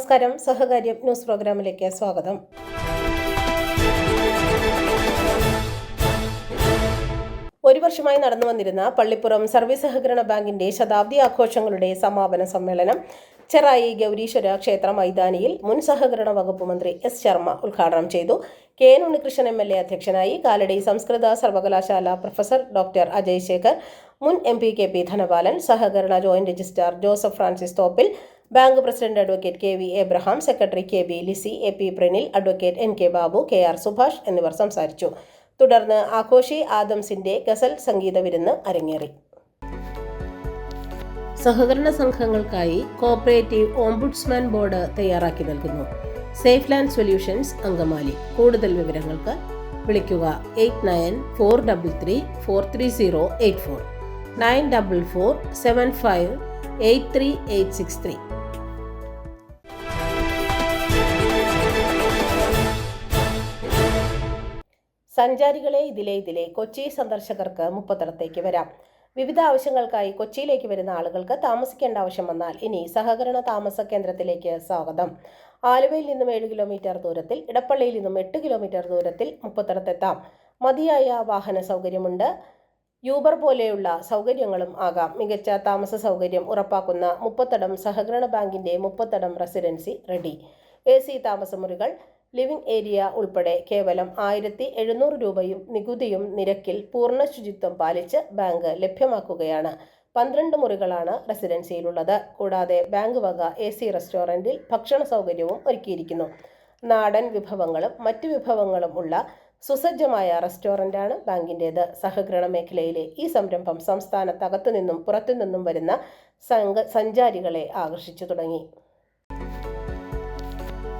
നമസ്കാരം. സഹകാര്യം ന്യൂസ് പ്രോഗ്രാമിലേക്ക് സ്വാഗതം. ഒരു വർഷമായി നടന്നു വന്നിരുന്ന പള്ളിപ്പുറം സർവീസ് സഹകരണ ബാങ്കിന്റെ ശതാബ്ദി ആഘോഷങ്ങളുടെ സമാപന സമ്മേളനം ചെറായി ഗൗരീശ്വര ക്ഷേത്ര മൈതാനിയിൽ മുൻ സഹകരണ വകുപ്പ് മന്ത്രി എസ് ശർമ്മ ഉദ്ഘാടനം ചെയ്തു. K N Unnikrishnan M L A അധ്യക്ഷനായി കാലടി സംസ്കൃത സർവകലാശാല പ്രൊഫസർ ഡോക്ടർ അജയ് ശേഖർ മുൻ M P K P Dhanapalan സഹകരണ joint registrar Joseph Francis Thoppil bank president advocate K V Abraham secretary K B Lissy A P Pranil advocate N K Babu K R Subhash എന്നിവർ സംസാരിച്ചു. തുടർന്ന് ആഘോഷി ആദംസിന്റെ ഗസൽ സംഗീത വിരുന്ന് അരങ്ങേറി. സഹകരണ സംഘങ്ങൾക്കായി cooperative ombudsman board തയ്യാറാക്കി നൽകുന്നു. Safe land solutions Angamaly. കൂടുതൽ വിവരങ്ങൾക്ക് വിളിക്കുക eight nine four double three four three zero eight four. Nine double four seven five eight three eight six three. സഞ്ചാരികളെ ഇതിലെ ഇതിലെ കൊച്ചി സന്ദർശകർക്ക് മുപ്പത്തടത്തേക്ക് വരാം. വിവിധ ആവശ്യങ്ങൾക്കായി കൊച്ചിയിലേക്ക് വരുന്ന ആളുകൾക്ക് താമസിക്കേണ്ട ആവശ്യം വന്നാൽ ഇനി സഹകരണ താമസ കേന്ദ്രത്തിലേക്ക് സ്വാഗതം. ആലുവയിൽ നിന്നും ഏഴ് കിലോമീറ്റർ ദൂരത്തിൽ ഇടപ്പള്ളിയിൽ നിന്നും എട്ട് കിലോമീറ്റർ ദൂരത്തിൽ മുപ്പത്തടത്തെത്താം. മതിയായ വാഹന സൗകര്യമുണ്ട്. യൂബർ പോലെയുള്ള സൗകര്യങ്ങളും ആകാം. മികച്ച താമസ സൗകര്യം ഉറപ്പാക്കുന്ന മുപ്പത്തടം സഹകരണ ബാങ്കിന്റെ Muppathadam residency ready. A C താമസമുറികൾ living area ഉൾപ്പെടെ കേവലം ആയിരത്തി എഴുന്നൂറ് രൂപയും നികുതിയും നിരക്കിൽ പൂർണ ശുചിത്വം പാലിച്ച് ബാങ്ക് ലഭ്യമാക്കുകയാണ്. പന്ത്രണ്ട് മുറികളാണ് റെസിഡൻസിയിലുള്ളത്. കൂടാതെ ബാങ്ക് വക എ സി റെസ്റ്റോറന്റിൽ ഭക്ഷണ സൗകര്യവും ഒരുക്കിയിരിക്കുന്നു. നാടൻ വിഭവങ്ങളും മറ്റു വിഭവങ്ങളും ഉള്ള സുസജ്ജമായ റെസ്റ്റോറന്റാണ് ബാങ്കിന്റേത് സഹകരണ മേഖലയിലെ ഈ സംരംഭം സംസ്ഥാനത്തകത്തു നിന്നും പുറത്തു നിന്നും വരുന്ന സഞ്ചാരികളെ ആകർഷിച്ചു തുടങ്ങി.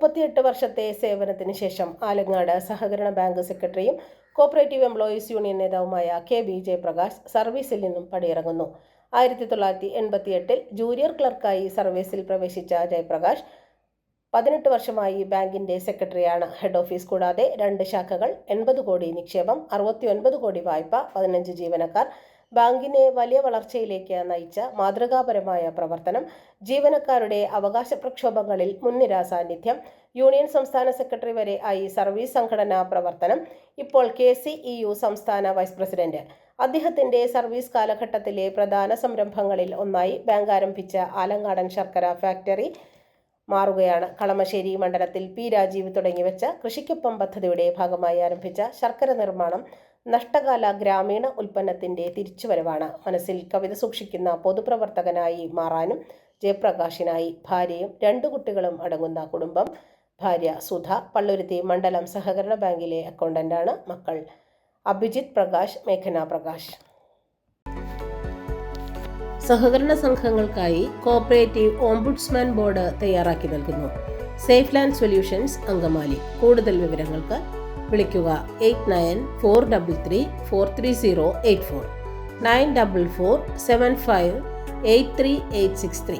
മുപ്പത്തിയെട്ട് വർഷത്തെ സേവനത്തിന് ശേഷം ആലങ്ങാട് സഹകരണ ബാങ്ക് സെക്രട്ടറിയും കോപ്പറേറ്റീവ് എംപ്ലോയീസ് യൂണിയൻ നേതാവുമായ കെ ബി ജയപ്രകാശ് സർവീസിൽ നിന്നും പടിയിറങ്ങുന്നു. ആയിരത്തി തൊള്ളായിരത്തി എൺപത്തിയെട്ടിൽ ജൂനിയർ ക്ലർക്കായി സർവീസിൽ പ്രവേശിച്ച ജയപ്രകാശ് പതിനെട്ട് വർഷമായി ബാങ്കിന്റെ സെക്രട്ടറിയാണ്. ഹെഡ് ഓഫീസ് കൂടാതെ രണ്ട് ശാഖകൾ എൺപത് കോടി നിക്ഷേപം അറുപത്തി ഒൻപത് കോടി വായ്പ പതിനഞ്ച് ജീവനക്കാർ ബാങ്കിനെ വലിയ വളർച്ചയിലേക്ക് നയിച്ച മാതൃകാപരമായ പ്രവർത്തനം ജീവനക്കാരുടെ അവകാശ പ്രക്ഷോഭങ്ങളിൽ മുൻനിര സാന്നിധ്യം യൂണിയൻ സംസ്ഥാന സെക്രട്ടറി വരെ ആയി സർവീസ് സംഘടനാ പ്രവർത്തനം ഇപ്പോൾ കെ സി ഇ യു സംസ്ഥാന വൈസ് പ്രസിഡന്റ്. അദ്ദേഹത്തിന്റെ സർവീസ് കാലഘട്ടത്തിലെ പ്രധാന സംരംഭങ്ങളിൽ ഒന്നായി ബാങ്ക് ആരംഭിച്ച ആലങ്ങാടൻ ശർക്കര ഫാക്ടറി മാറുകയാണ്. കളമശ്ശേരി മണ്ഡലത്തിൽ പി രാജീവ് തുടങ്ങിവെച്ച കൃഷിക്കൊപ്പം പദ്ധതിയുടെ ഭാഗമായി ആരംഭിച്ച ശർക്കര നിർമ്മാണം നഷ്ടകാല ഗ്രാമീണ ഉൽപ്പന്നത്തിന്റെ തിരിച്ചുവരവാണ്. മനസ്സിൽ കവിത സൂക്ഷിക്കുന്ന പൊതുപ്രവർത്തകനായി മാറാനും ജയപ്രകാശിനായി ഭാര്യയും രണ്ടു കുട്ടികളും അടങ്ങുന്ന കുടുംബം. ഭാര്യ സുധ പള്ളുരുത്തി മണ്ഡലം സഹകരണ ബാങ്കിലെ അക്കൗണ്ടന്റാണ് മക്കൾ. അഭിജിത് പ്രകാശ് മേഘന പ്രകാശ്. സഹകരണ സംഘങ്ങൾക്കായി കോപ്പറേറ്റീവ് ഓംബുഡ്സ്മാൻ ബോർഡ് തയ്യാറാക്കി നൽകുന്നു. Safe land solutions Angamaly. കൂടുതൽ വിവരങ്ങൾക്ക് വിളിക്കുക. Eight nine four double three four three zero eight four. Nine double four seven five eight three eight six three.